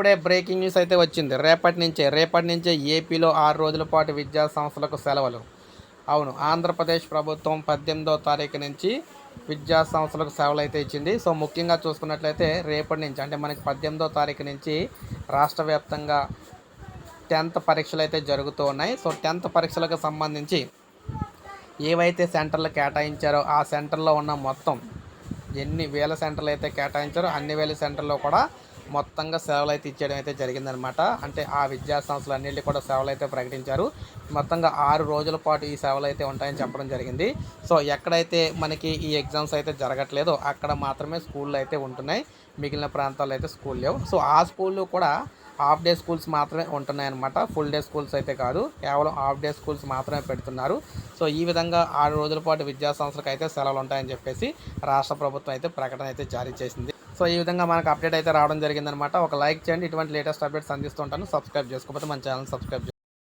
ఇప్పుడే breaking news అయితే వచ్చింది. రేపటి నుంచే రేపటి నుంచే ఏపీలో ఆరు రోజుల పాటు విద్యా సంస్థలకు సెలవులు. అవును ఆంధ్రప్రదేశ్ ప్రభుత్వం పద్దెనిమిదో తారీఖు నుంచి విద్యా సంస్థలకు సెలవులు అయితే ఇచ్చింది. సో ముఖ్యంగా చూసుకున్నట్లయితే రేపటి నుంచి అంటే మనకి పద్దెనిమిదో తారీఖు నుంచి రాష్ట్ర వ్యాప్తంగా టెన్త్ పరీక్షలు అయితే జరుగుతూ ఉన్నాయి. సో టెన్త్ పరీక్షలకు సంబంధించి ఏవైతే సెంటర్లు కేటాయించారో ఆ సెంటర్లో ఉన్న మొత్తం ఎన్ని వేల సెంటర్లు అయితే కేటాయించారో అన్ని వేల సెంటర్లో కూడా మొత్తంగా సేవలు అయితే ఇచ్చేయడం అయితే జరిగిందనమాట అంటే ఆ విద్యా సంస్థలు అన్నింటి కూడా సేవలు అయితే ప్రకటించారు. మొత్తంగా ఆరు రోజుల పాటు ఈ సేవలు అయితే ఉంటాయని చెప్పడం జరిగింది. సో ఎక్కడైతే మనకి ఈ ఎగ్జామ్స్ అయితే జరగట్లేదో అక్కడ మాత్రమే స్కూళ్ళు అయితే ఉంటున్నాయి. మిగిలిన ప్రాంతాల్లో అయితే స్కూల్ లేవు. సో ఆ స్కూళ్ళు కూడా హాఫ్ డే స్కూల్స్ మాత్రమే ఉంటున్నాయన్నమాట. ఫుల్ డే స్కూల్స్ అయితే కాదు. కేవలం హాఫ్ డే స్కూల్స్ మాత్రమే పెడుతున్నారు. సో ఈ విధంగా ఆరు రోజుల పాటు విద్యా సంస్థలకు అయితే సెలవులు ఉంటాయని చెప్పేసి రాష్ట్ర ప్రభుత్వం అయితే ప్రకటన అయితే జారీ చేసింది. సో ఈ విధంగా మనకు అప్డేట్ అయితే రావడం జరిగిందనమాట. ఒక లైక్ చేయండి. ఇటువంటి లేటెస్ట్ అప్డేట్స్ అందిస్తుంటాను సబ్స్క్రైబ్ చేసుకోకపోతే మన ఛానల్ సబ్స్క్రైబ్